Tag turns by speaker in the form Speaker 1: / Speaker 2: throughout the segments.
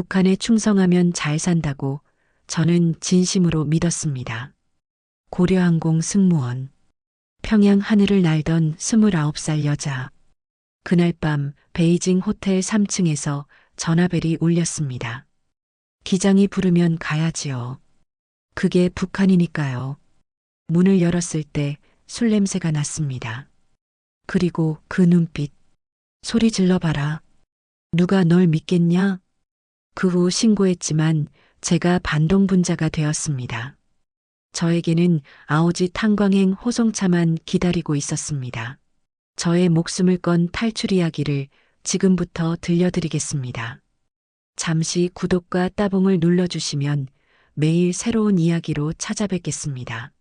Speaker 1: 북한에 충성하면 잘 산다고 저는 진심으로 믿었습니다. 고려항공 승무원. 평양 하늘을 날던 29살 여자. 그날 밤 베이징 호텔 3층에서 전화벨이 울렸습니다. 기장이 부르면 가야지요. 그게 북한이니까요. 문을 열었을 때 술 냄새가 났습니다. 그리고 그 눈빛. 소리 질러봐라. 누가 널 믿겠냐? 그 후 신고했지만 제가 반동 분자가 되었습니다. 저에게는 아오지 탄광행 호송차만 기다리고 있었습니다. 저의 목숨을 건 탈출 이야기를 지금부터 들려드리겠습니다. 잠시 구독과 따봉을 눌러주시면 매일 새로운 이야기로 찾아뵙겠습니다.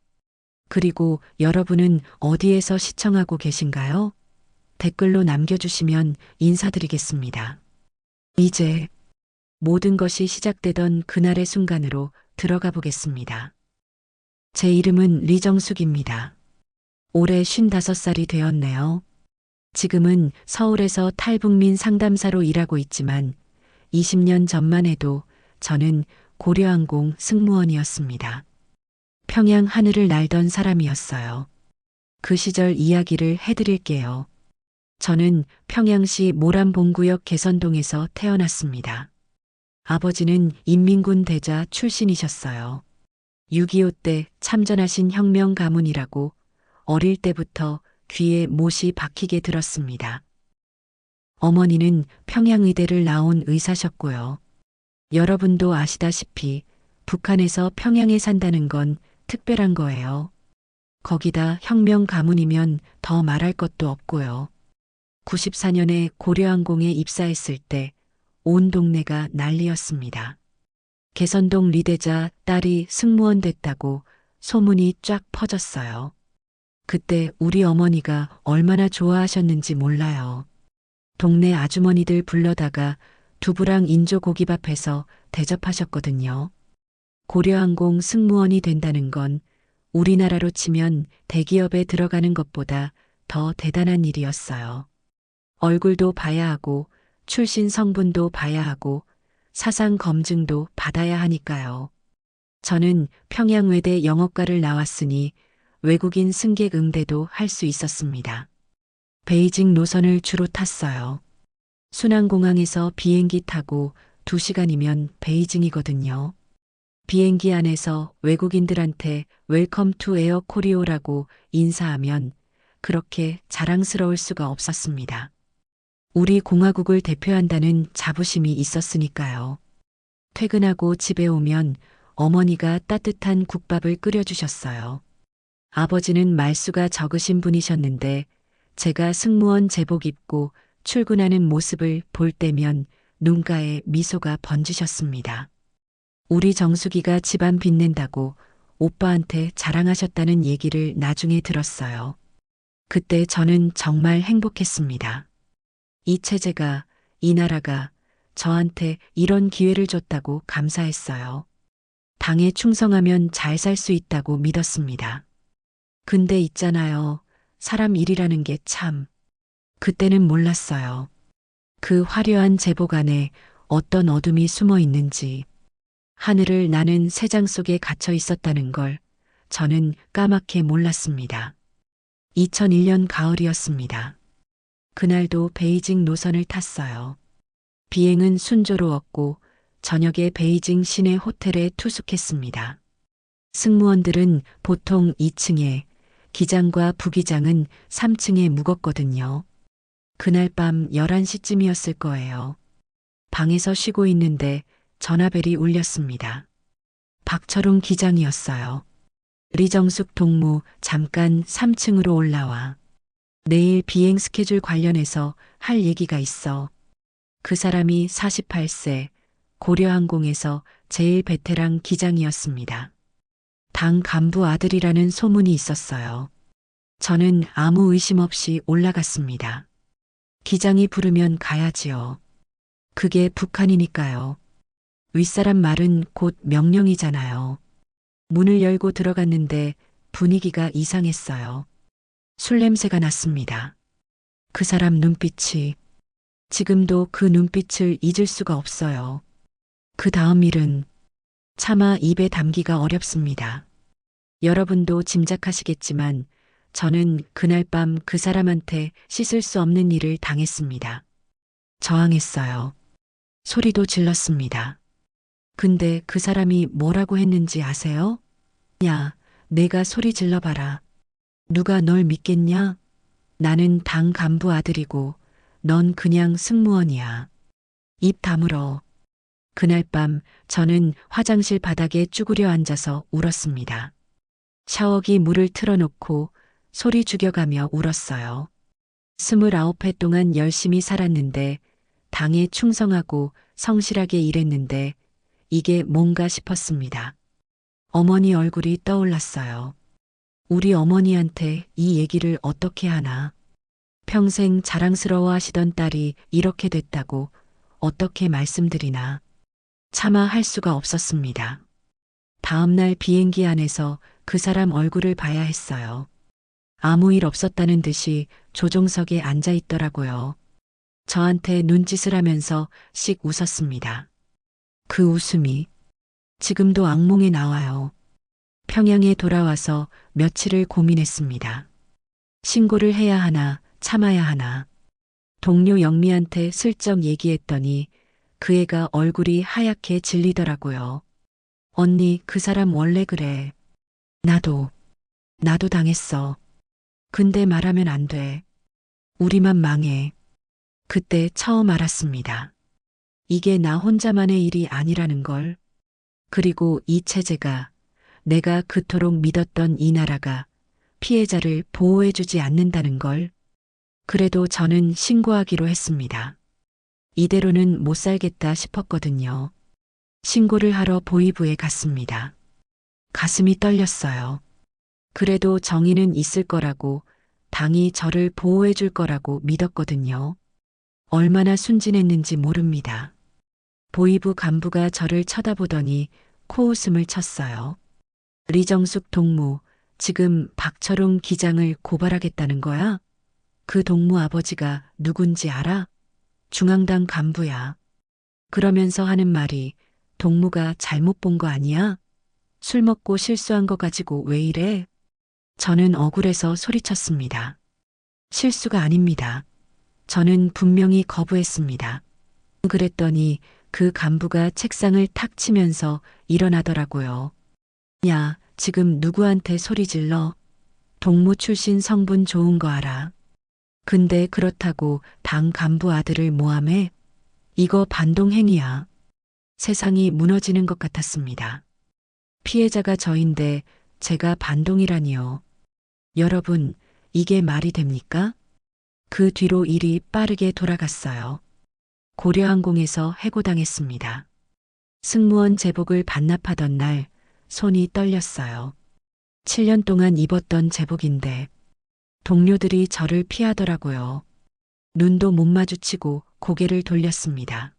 Speaker 1: 그리고 여러분은 어디에서 시청하고 계신가요? 댓글로 남겨주시면 인사드리겠습니다. 이제 모든 것이 시작되던 그날의 순간으로 들어가 보겠습니다. 제 이름은 리정숙입니다. 올해 55살이 되었네요. 지금은 서울에서 탈북민 상담사로 일하고 있지만 20년 전만 해도 저는 고려항공 승무원이었습니다. 평양 하늘을 날던 사람이었어요. 그 시절 이야기를 해드릴게요. 저는 평양시 모란봉구역 개선동에서 태어났습니다. 아버지는 인민군 대자 출신이셨어요. 6.25 때 참전하신 혁명 가문이라고 어릴 때부터 귀에 못이 박히게 들었습니다. 어머니는 평양의대를 나온 의사셨고요. 여러분도 아시다시피 북한에서 평양에 산다는 건 특별한 거예요. 거기다 혁명 가문이면 더 말할 것도 없고요. 94년에 고려항공에 입사했을 때 온 동네가 난리였습니다. 개선동 리대자 딸이 승무원 됐다고 소문이 쫙 퍼졌어요. 그때 우리 어머니가 얼마나 좋아하셨는지 몰라요. 동네 아주머니들 불러다가 두부랑 인조고기밥해서 대접하셨거든요. 고려항공 승무원이 된다는 건 우리나라로 치면 대기업에 들어가는 것보다 더 대단한 일이었어요. 얼굴도 봐야 하고 출신 성분도 봐야 하고 사상 검증도 받아야 하니까요. 저는 평양외대 영어과를 나왔으니 외국인 승객 응대도 할 수 있었습니다. 베이징 노선을 주로 탔어요. 순안공항에서 비행기 타고 2시간이면 베이징이거든요. 비행기 안에서 외국인들한테 웰컴 투 에어 코리오라고 인사하면 그렇게 자랑스러울 수가 없었습니다. 우리 공화국을 대표한다는 자부심이 있었으니까요. 퇴근하고 집에 오면 어머니가 따뜻한 국밥을 끓여주셨어요. 아버지는 말수가 적으신 분이셨는데 제가 승무원 제복 입고 출근하는 모습을 볼 때면 눈가에 미소가 번지셨습니다. 우리 정수기가 집안 빛낸다고 오빠한테 자랑하셨다는 얘기를 나중에 들었어요. 그때 저는 정말 행복했습니다. 이 체제가, 이 나라가 저한테 이런 기회를 줬다고 감사했어요. 당에 충성하면 잘 살 수 있다고 믿었습니다. 근데 있잖아요. 사람 일이라는 게 참. 그때는 몰랐어요. 그 화려한 제복 안에 어떤 어둠이 숨어 있는지, 하늘을 나는 새장 속에 갇혀 있었다는 걸 저는 까맣게 몰랐습니다. 2001년 가을이었습니다. 그날도 베이징 노선을 탔어요. 비행은 순조로웠고 저녁에 베이징 시내 호텔에 투숙했습니다. 승무원들은 보통 2층에, 기장과 부기장은 3층에 묵었거든요. 그날 밤 11시쯤이었을 거예요. 방에서 쉬고 있는데 전화벨이 울렸습니다. 박철웅 기장이었어요. 리정숙 동무 잠깐 3층으로 올라와. 내일 비행 스케줄 관련해서 할 얘기가 있어. 그 사람이 48세 고려항공에서 제일 베테랑 기장이었습니다. 당 간부 아들이라는 소문이 있었어요. 저는 아무 의심 없이 올라갔습니다. 기장이 부르면 가야지요. 그게 북한이니까요. 윗사람 말은 곧 명령이잖아요. 문을 열고 들어갔는데 분위기가 이상했어요. 술 냄새가 났습니다. 그 사람 눈빛이 지금도 그 눈빛을 잊을 수가 없어요. 그 다음 일은 차마 입에 담기가 어렵습니다. 여러분도 짐작하시겠지만 저는 그날 밤 그 사람한테 씻을 수 없는 일을 당했습니다. 저항했어요. 소리도 질렀습니다. 근데 그 사람이 뭐라고 했는지 아세요? 야, 내가 소리 질러봐라. 누가 널 믿겠냐? 나는 당 간부 아들이고 넌 그냥 승무원이야. 입 다물어. 그날 밤 저는 화장실 바닥에 쭈그려 앉아서 울었습니다. 샤워기 물을 틀어놓고 소리 죽여가며 울었어요. 스물아홉 해 동안 열심히 살았는데 당에 충성하고 성실하게 일했는데 이게 뭔가 싶었습니다. 어머니 얼굴이 떠올랐어요. 우리 어머니한테 이 얘기를 어떻게 하나. 평생 자랑스러워 하시던 딸이 이렇게 됐다고 어떻게 말씀드리나. 차마 할 수가 없었습니다. 다음날 비행기 안에서 그 사람 얼굴을 봐야 했어요. 아무 일 없었다는 듯이 조종석에 앉아 있더라고요. 저한테 눈짓을 하면서 씩 웃었습니다. 그 웃음이 지금도 악몽에 나와요. 평양에 돌아와서 며칠을 고민했습니다. 신고를 해야 하나 참아야 하나. 동료 영미한테 슬쩍 얘기했더니 그 애가 얼굴이 하얗게 질리더라고요. 언니, 그 사람 원래 그래. 나도, 나도 당했어. 근데 말하면 안 돼. 우리만 망해. 그때 처음 알았습니다. 이게 나 혼자만의 일이 아니라는 걸. 그리고 이 체제가 내가 그토록 믿었던 이 나라가 피해자를 보호해주지 않는다는 걸. 그래도 저는 신고하기로 했습니다. 이대로는 못 살겠다 싶었거든요. 신고를 하러 보이부에 갔습니다. 가슴이 떨렸어요. 그래도 정의는 있을 거라고 당이 저를 보호해 줄 거라고 믿었거든요. 얼마나 순진했는지 모릅니다. 보이부 간부가 저를 쳐다보더니 코웃음을 쳤어요. 리정숙 동무, 지금 박철웅 기장을 고발하겠다는 거야? 그 동무 아버지가 누군지 알아? 중앙당 간부야. 그러면서 하는 말이 동무가 잘못 본 거 아니야? 술 먹고 실수한 거 가지고 왜 이래? 저는 억울해서 소리쳤습니다. 실수가 아닙니다. 저는 분명히 거부했습니다. 그랬더니 그 간부가 책상을 탁 치면서 일어나더라고요. 야, 지금 누구한테 소리 질러? 동무 출신 성분 좋은 거 알아. 근데 그렇다고 당 간부 아들을 모함해? 이거 반동행위야. 세상이 무너지는 것 같았습니다. 피해자가 저인데 제가 반동이라니요. 여러분, 이게 말이 됩니까? 그 뒤로 일이 빠르게 돌아갔어요. 고려항공에서 해고당했습니다. 승무원 제복을 반납하던 날 손이 떨렸어요. 7년 동안 입었던 제복인데 동료들이 저를 피하더라고요. 눈도 못 마주치고 고개를 돌렸습니다.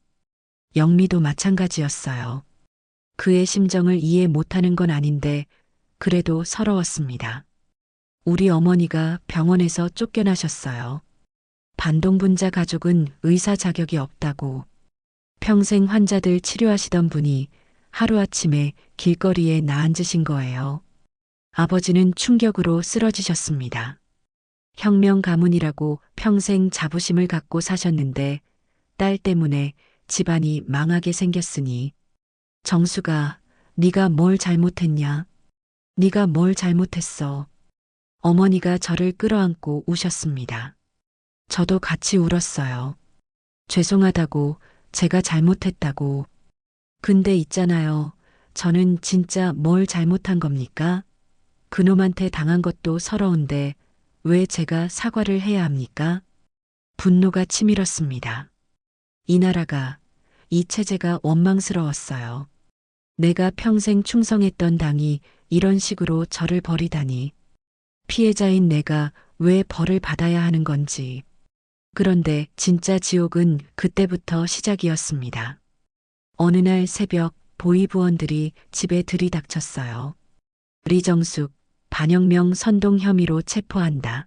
Speaker 1: 영미도 마찬가지였어요. 그의 심정을 이해 못하는 건 아닌데 그래도 서러웠습니다. 우리 어머니가 병원에서 쫓겨나셨어요. 반동분자 가족은 의사 자격이 없다고 평생 환자들 치료하시던 분이 하루아침에 길거리에 나앉으신 거예요. 아버지는 충격으로 쓰러지셨습니다. 혁명 가문이라고 평생 자부심을 갖고 사셨는데 딸 때문에 집안이 망하게 생겼으니 정수가 네가 뭘 잘못했냐? 네가 뭘 잘못했어? 어머니가 저를 끌어안고 우셨습니다. 저도 같이 울었어요. 죄송하다고 제가 잘못했다고. 근데 있잖아요. 저는 진짜 뭘 잘못한 겁니까? 그놈한테 당한 것도 서러운데 왜 제가 사과를 해야 합니까? 분노가 치밀었습니다. 이 나라가, 이 체제가 원망스러웠어요. 내가 평생 충성했던 당이 이런 식으로 저를 버리다니. 피해자인 내가 왜 벌을 받아야 하는 건지. 그런데 진짜 지옥은 그때부터 시작이었습니다. 어느 날 새벽 보이부원들이 집에 들이닥쳤어요. 리정숙, 반영명 선동 혐의로 체포한다.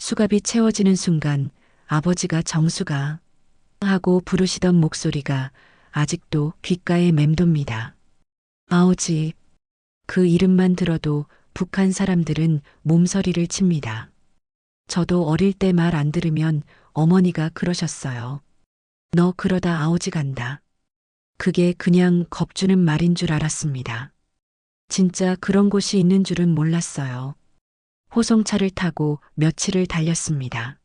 Speaker 1: 수갑이 채워지는 순간 아버지가 정수가 하고 부르시던 목소리가 아직도 귓가에 맴돕니다. 아오지. 그 이름만 들어도 북한 사람들은 몸서리를 칩니다. 저도 어릴 때 말 안 들으면 어머니가 그러셨어요. 너 그러다 아오지 간다. 그게 그냥 겁주는 말인 줄 알았습니다. 진짜 그런 곳이 있는 줄은 몰랐어요. 호송차를 타고 며칠을 달렸습니다.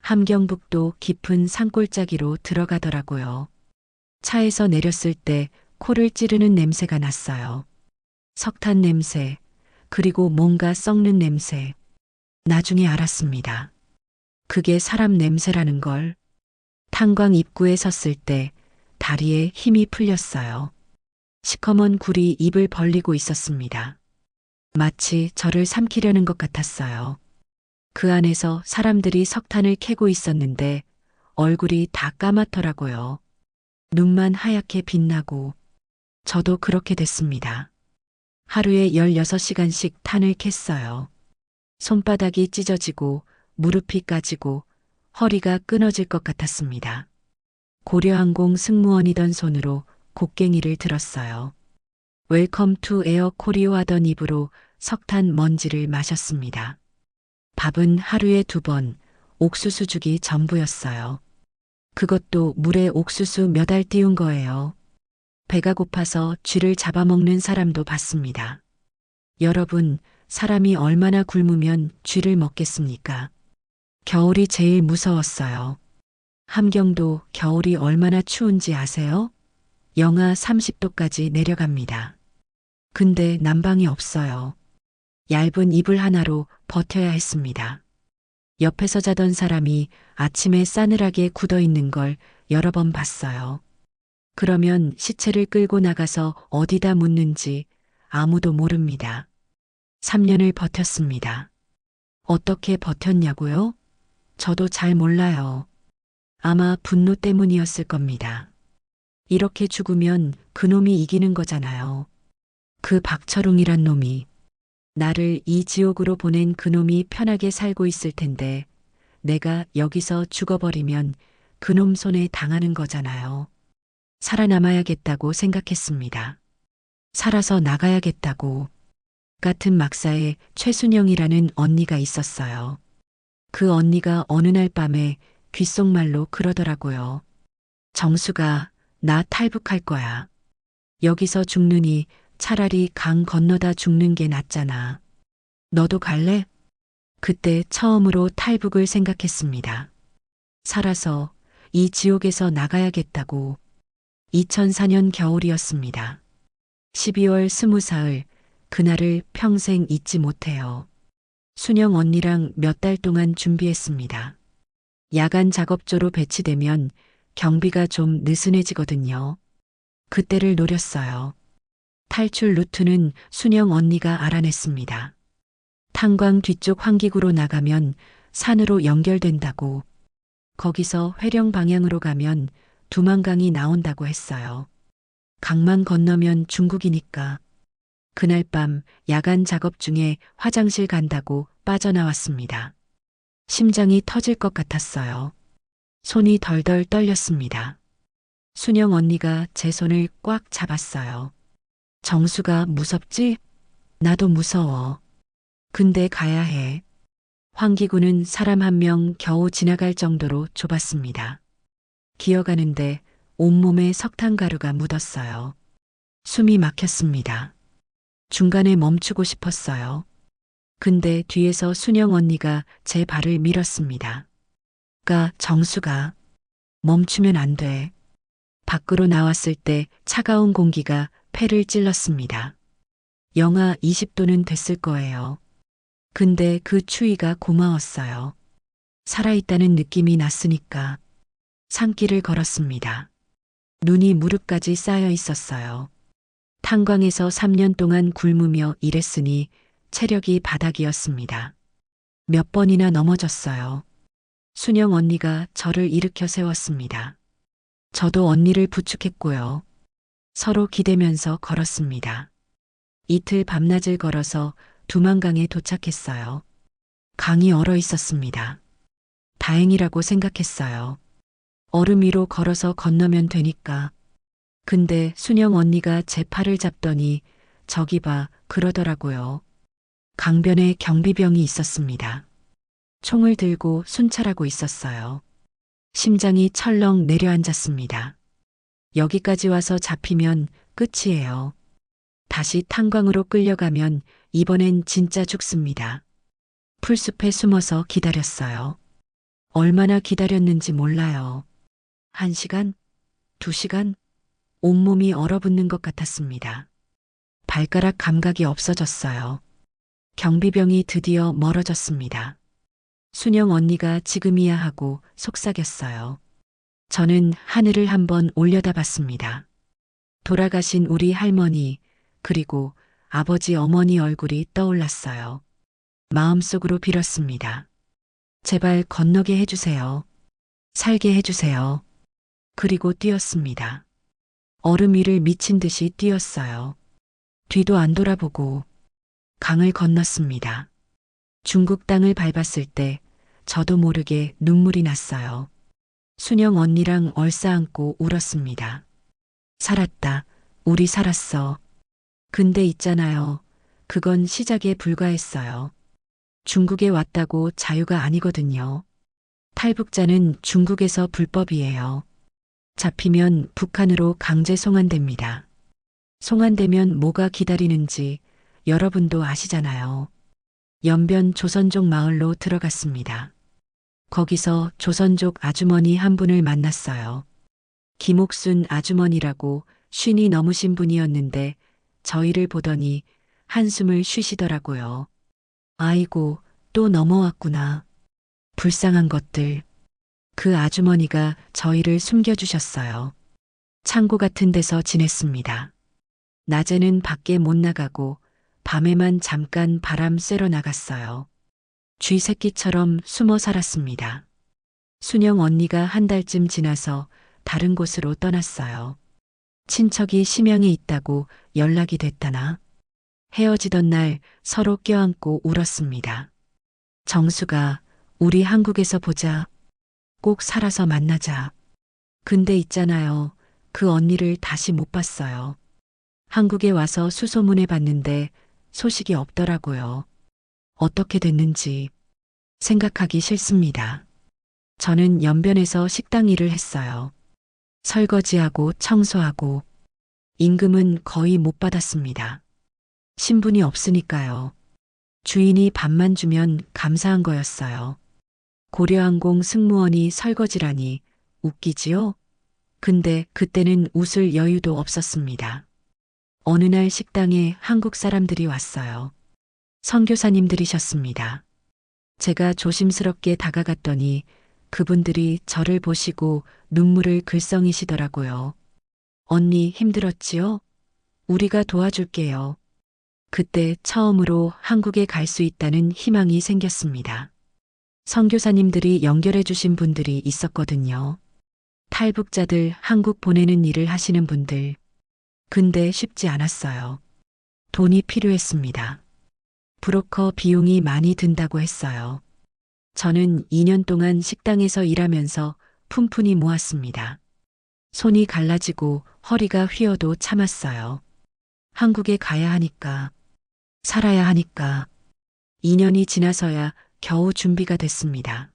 Speaker 1: 함경북도 깊은 산골짜기로 들어가더라고요. 차에서 내렸을 때 코를 찌르는 냄새가 났어요. 석탄 냄새, 그리고 뭔가 썩는 냄새. 나중에 알았습니다. 그게 사람 냄새라는 걸. 탄광 입구에 섰을 때 다리에 힘이 풀렸어요. 시커먼 굴이 입을 벌리고 있었습니다. 마치 저를 삼키려는 것 같았어요. 그 안에서 사람들이 석탄을 캐고 있었는데 얼굴이 다 까맣더라고요. 눈만 하얗게 빛나고 저도 그렇게 됐습니다. 하루에 16시간씩 탄을 캤어요. 손바닥이 찢어지고 무릎이 까지고 허리가 끊어질 것 같았습니다. 고려항공 승무원이던 손으로 곡괭이를 들었어요. 웰컴 투 에어 코리오 하던 입으로 석탄 먼지를 마셨습니다. 밥은 하루에 두 번, 옥수수 죽이 전부였어요. 그것도 물에 옥수수 몇 알 띄운 거예요. 배가 고파서 쥐를 잡아먹는 사람도 봤습니다. 여러분, 사람이 얼마나 굶으면 쥐를 먹겠습니까? 겨울이 제일 무서웠어요. 함경도 겨울이 얼마나 추운지 아세요? 영하 30도까지 내려갑니다. 근데 난방이 없어요. 얇은 이불 하나로 버텨야 했습니다. 옆에서 자던 사람이 아침에 싸늘하게 굳어 있는 걸 여러 번 봤어요. 그러면 시체를 끌고 나가서 어디다 묻는지 아무도 모릅니다. 3년을 버텼습니다. 어떻게 버텼냐고요? 저도 잘 몰라요. 아마 분노 때문이었을 겁니다. 이렇게 죽으면 그놈이 이기는 거잖아요. 그 박철웅이란 놈이 나를 이 지옥으로 보낸 그놈이 편하게 살고 있을 텐데 내가 여기서 죽어버리면 그놈 손에 당하는 거잖아요. 살아남아야겠다고 생각했습니다. 살아서 나가야겠다고. 같은 막사에 최순영이라는 언니가 있었어요. 그 언니가 어느 날 밤에 귓속말로 그러더라고요. 정수가 나 탈북할 거야. 여기서 죽느니 차라리 강 건너다 죽는 게 낫잖아. 너도 갈래? 그때 처음으로 탈북을 생각했습니다. 살아서 이 지옥에서 나가야겠다고 2004년 겨울이었습니다. 12월 스무 사흘, 그날을 평생 잊지 못해요. 순영 언니랑 몇 달 동안 준비했습니다. 야간 작업조로 배치되면 경비가 좀 느슨해지거든요. 그때를 노렸어요. 탈출 루트는 순영 언니가 알아냈습니다. 탄광 뒤쪽 환기구로 나가면 산으로 연결된다고. 거기서 회령 방향으로 가면 두만강이 나온다고 했어요. 강만 건너면 중국이니까. 그날 밤 야간 작업 중에 화장실 간다고 빠져나왔습니다. 심장이 터질 것 같았어요. 손이 덜덜 떨렸습니다. 순영 언니가 제 손을 꽉 잡았어요. 정수가 무섭지? 나도 무서워. 근데 가야 해. 환기구는 사람 한 명 겨우 지나갈 정도로 좁았습니다. 기어가는데 온몸에 석탄 가루가 묻었어요. 숨이 막혔습니다. 중간에 멈추고 싶었어요. 근데 뒤에서 순영 언니가 제 발을 밀었습니다. 가 정수가 멈추면 안 돼. 밖으로 나왔을 때 차가운 공기가 폐를 찔렀습니다. 영하 20도는 됐을 거예요. 근데 그 추위가 고마웠어요. 살아있다는 느낌이 났으니까 산길을 걸었습니다. 눈이 무릎까지 쌓여 있었어요. 탄광에서 3년 동안 굶으며 일했으니 체력이 바닥이었습니다. 몇 번이나 넘어졌어요. 순영 언니가 저를 일으켜 세웠습니다. 저도 언니를 부축했고요. 서로 기대면서 걸었습니다. 이틀 밤낮을 걸어서 두만강에 도착했어요. 강이 얼어 있었습니다. 다행이라고 생각했어요. 얼음 위로 걸어서 건너면 되니까 근데 순영 언니가 제 팔을 잡더니 저기 봐 그러더라고요. 강변에 경비병이 있었습니다. 총을 들고 순찰하고 있었어요. 심장이 철렁 내려앉았습니다. 여기까지 와서 잡히면 끝이에요. 다시 탄광으로 끌려가면 이번엔 진짜 죽습니다. 풀숲에 숨어서 기다렸어요. 얼마나 기다렸는지 몰라요. 한 시간? 두 시간? 온몸이 얼어붙는 것 같았습니다. 발가락 감각이 없어졌어요. 경비병이 드디어 멀어졌습니다. 순영 언니가 지금이야 하고 속삭였어요. 저는 하늘을 한번 올려다 봤습니다. 돌아가신 우리 할머니, 그리고 아버지 어머니 얼굴이 떠올랐어요. 마음속으로 빌었습니다. 제발 건너게 해주세요. 살게 해주세요. 그리고 뛰었습니다. 얼음 위를 미친 듯이 뛰었어요. 뒤도 안 돌아보고 강을 건넜습니다. 중국 땅을 밟았을 때 저도 모르게 눈물이 났어요. 순영 언니랑 얼싸안고 울었습니다. 살았다. 우리 살았어. 근데 있잖아요. 그건 시작에 불과했어요. 중국에 왔다고 자유가 아니거든요. 탈북자는 중국에서 불법이에요. 잡히면 북한으로 강제 송환됩니다. 송환되면 뭐가 기다리는지 여러분도 아시잖아요. 연변 조선족 마을로 들어갔습니다. 거기서 조선족 아주머니 한 분을 만났어요. 김옥순 아주머니라고 쉰이 넘으신 분이었는데 저희를 보더니 한숨을 쉬시더라고요. 아이고, 또 넘어왔구나. 불쌍한 것들. 그 아주머니가 저희를 숨겨주셨어요. 창고 같은 데서 지냈습니다. 낮에는 밖에 못 나가고 밤에만 잠깐 바람 쐬러 나갔어요. 쥐 새끼처럼 숨어 살았습니다. 순영 언니가 한 달쯤 지나서 다른 곳으로 떠났어요. 친척이 심양에 있다고 연락이 됐다나 헤어지던 날 서로 껴안고 울었습니다. 정수가 우리 한국에서 보자. 꼭 살아서 만나자. 근데 있잖아요. 그 언니를 다시 못 봤어요. 한국에 와서 수소문해 봤는데 소식이 없더라고요. 어떻게 됐는지 생각하기 싫습니다. 저는 연변에서 식당 일을 했어요. 설거지하고 청소하고 임금은 거의 못 받았습니다. 신분이 없으니까요. 주인이 밥만 주면 감사한 거였어요. 고려항공 승무원이 설거지라니 웃기지요? 근데 그때는 웃을 여유도 없었습니다. 어느 날 식당에 한국 사람들이 왔어요. 선교사님들이셨습니다. 제가 조심스럽게 다가갔더니 그분들이 저를 보시고 눈물을 글썽이시더라고요. 언니 힘들었지요? 우리가 도와줄게요. 그때 처음으로 한국에 갈 수 있다는 희망이 생겼습니다. 선교사님들이 연결해 주신 분들이 있었거든요. 탈북자들 한국 보내는 일을 하시는 분들. 근데 쉽지 않았어요. 돈이 필요했습니다. 브로커 비용이 많이 든다고 했어요. 저는 2년 동안 식당에서 일하면서 푼푼히 모았습니다. 손이 갈라지고 허리가 휘어도 참았어요. 한국에 가야 하니까, 살아야 하니까. 2년이 지나서야 겨우 준비가 됐습니다.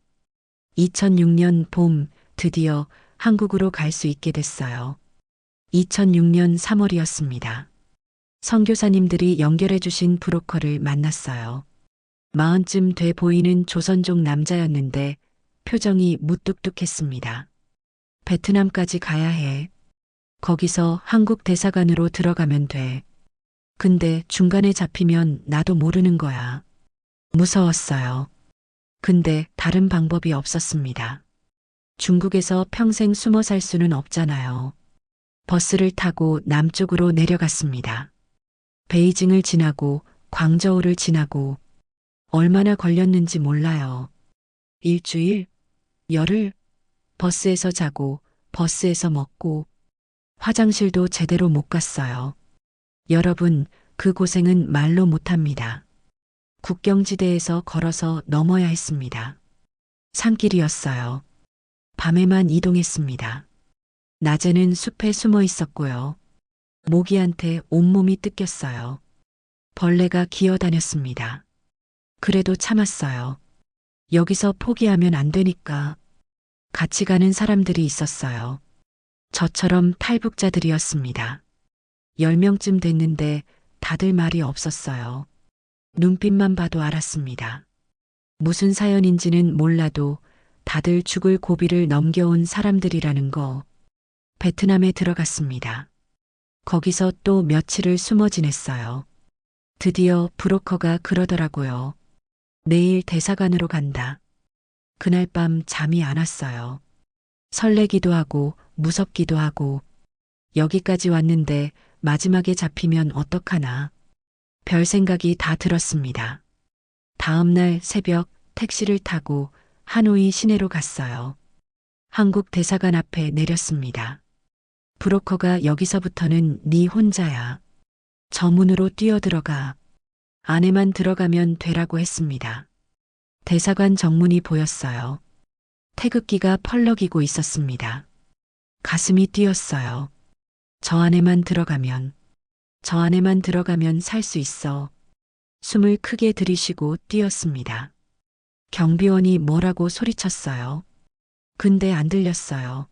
Speaker 1: 2006년 봄 드디어 한국으로 갈 수 있게 됐어요. 2006년 3월이었습니다. 선교사님들이 연결해 주신 브로커를 만났어요. 마흔쯤 돼 보이는 조선족 남자였는데 표정이 무뚝뚝했습니다. 베트남까지 가야 해. 거기서 한국 대사관으로 들어가면 돼. 근데 중간에 잡히면 나도 모르는 거야. 무서웠어요. 근데 다른 방법이 없었습니다. 중국에서 평생 숨어 살 수는 없잖아요. 버스를 타고 남쪽으로 내려갔습니다. 베이징을 지나고 광저우를 지나고 얼마나 걸렸는지 몰라요. 일주일, 열흘, 버스에서 자고 버스에서 먹고 화장실도 제대로 못 갔어요. 여러분, 그 고생은 말로 못합니다. 국경지대에서 걸어서 넘어야 했습니다. 산길이었어요. 밤에만 이동했습니다. 낮에는 숲에 숨어 있었고요. 모기한테 온몸이 뜯겼어요. 벌레가 기어다녔습니다. 그래도 참았어요. 여기서 포기하면 안 되니까. 같이 가는 사람들이 있었어요. 저처럼 탈북자들이었습니다. 10명쯤 됐는데 다들 말이 없었어요. 눈빛만 봐도 알았습니다. 무슨 사연인지는 몰라도 다들 죽을 고비를 넘겨온 사람들이라는 거. 베트남에 들어갔습니다. 거기서 또 며칠을 숨어 지냈어요. 드디어 브로커가 그러더라고요. 내일 대사관으로 간다. 그날 밤 잠이 안 왔어요. 설레기도 하고 무섭기도 하고 여기까지 왔는데 마지막에 잡히면 어떡하나. 별 생각이 다 들었습니다. 다음 날 새벽 택시를 타고 하노이 시내로 갔어요. 한국 대사관 앞에 내렸습니다. 브로커가 여기서부터는 네 혼자야. 저 문으로 뛰어들어가. 안에만 들어가면 되라고 했습니다. 대사관 정문이 보였어요. 태극기가 펄럭이고 있었습니다. 가슴이 뛰었어요. 저 안에만 들어가면, 저 안에만 들어가면 살 수 있어. 숨을 크게 들이쉬고 뛰었습니다. 경비원이 뭐라고 소리쳤어요. 근데 안 들렸어요.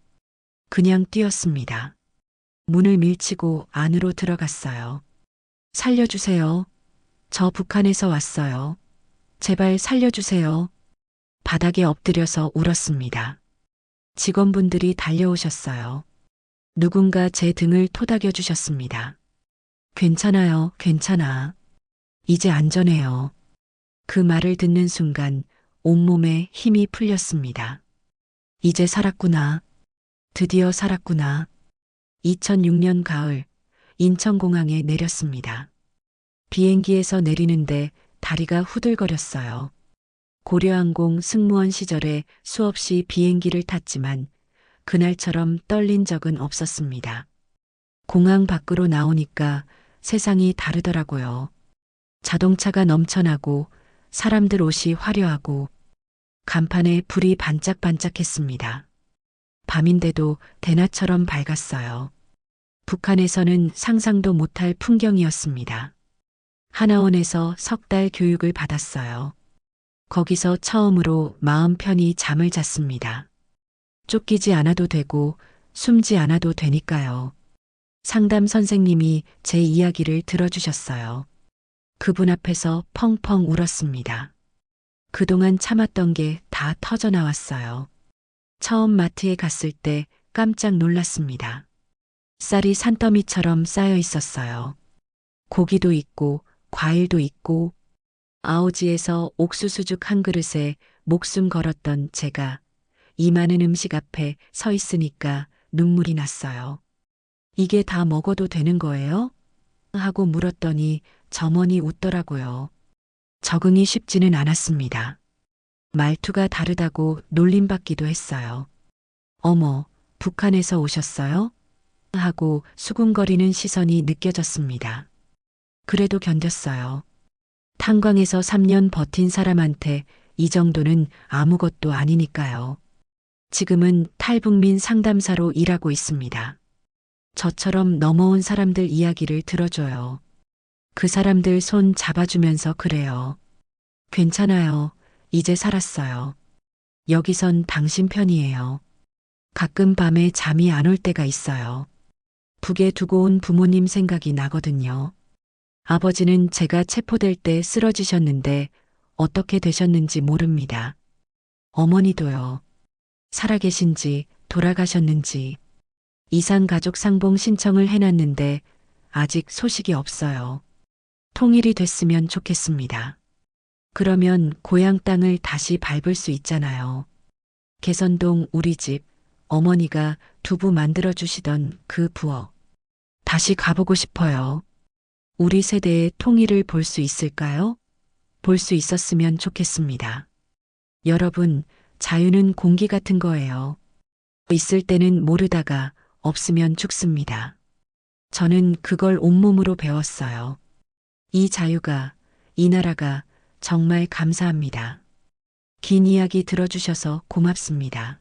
Speaker 1: 그냥 뛰었습니다. 문을 밀치고 안으로 들어갔어요. 살려주세요. 저 북한에서 왔어요. 제발 살려주세요. 바닥에 엎드려서 울었습니다. 직원분들이 달려오셨어요. 누군가 제 등을 토닥여 주셨습니다. 괜찮아요, 괜찮아. 이제 안전해요. 그 말을 듣는 순간 온몸에 힘이 풀렸습니다. 이제 살았구나. 드디어 살았구나. 2006년 가을 인천공항에 내렸습니다. 비행기에서 내리는데 다리가 후들거렸어요. 고려항공 승무원 시절에 수없이 비행기를 탔지만 그날처럼 떨린 적은 없었습니다. 공항 밖으로 나오니까 세상이 다르더라고요. 자동차가 넘쳐나고 사람들 옷이 화려하고 간판에 불이 반짝반짝했습니다. 밤인데도 대낮처럼 밝았어요. 북한에서는 상상도 못할 풍경이었습니다. 하나원에서 석 달 교육을 받았어요. 거기서 처음으로 마음 편히 잠을 잤습니다. 쫓기지 않아도 되고 숨지 않아도 되니까요. 상담 선생님이 제 이야기를 들어주셨어요. 그분 앞에서 펑펑 울었습니다. 그동안 참았던 게 다 터져 나왔어요. 처음 마트에 갔을 때 깜짝 놀랐습니다. 쌀이 산더미처럼 쌓여 있었어요. 고기도 있고 과일도 있고 아오지에서 옥수수죽 한 그릇에 목숨 걸었던 제가 이 많은 음식 앞에 서 있으니까 눈물이 났어요. 이게 다 먹어도 되는 거예요? 하고 물었더니 점원이 웃더라고요. 적응이 쉽지는 않았습니다. 말투가 다르다고 놀림받기도 했어요. 어머, 북한에서 오셨어요? 하고 수군거리는 시선이 느껴졌습니다. 그래도 견뎠어요. 탄광에서 3년 버틴 사람한테 이 정도는 아무것도 아니니까요. 지금은 탈북민 상담사로 일하고 있습니다. 저처럼 넘어온 사람들 이야기를 들어줘요. 그 사람들 손 잡아주면서 그래요. 괜찮아요. 이제 살았어요. 여기선 당신 편이에요. 가끔 밤에 잠이 안 올 때가 있어요. 북에 두고 온 부모님 생각이 나거든요. 아버지는 제가 체포될 때 쓰러지셨는데 어떻게 되셨는지 모릅니다. 어머니도요. 살아계신지 돌아가셨는지 이산가족 상봉 신청을 해놨는데 아직 소식이 없어요. 통일이 됐으면 좋겠습니다. 그러면 고향 땅을 다시 밟을 수 있잖아요. 개선동 우리 집 어머니가 두부 만들어 주시던 그 부엌. 다시 가보고 싶어요. 우리 세대의 통일을 볼 수 있을까요? 볼 수 있었으면 좋겠습니다. 여러분, 자유는 공기 같은 거예요. 있을 때는 모르다가 없으면 죽습니다. 저는 그걸 온몸으로 배웠어요. 이 자유가, 이 나라가 정말 감사합니다. 긴 이야기 들어주셔서 고맙습니다.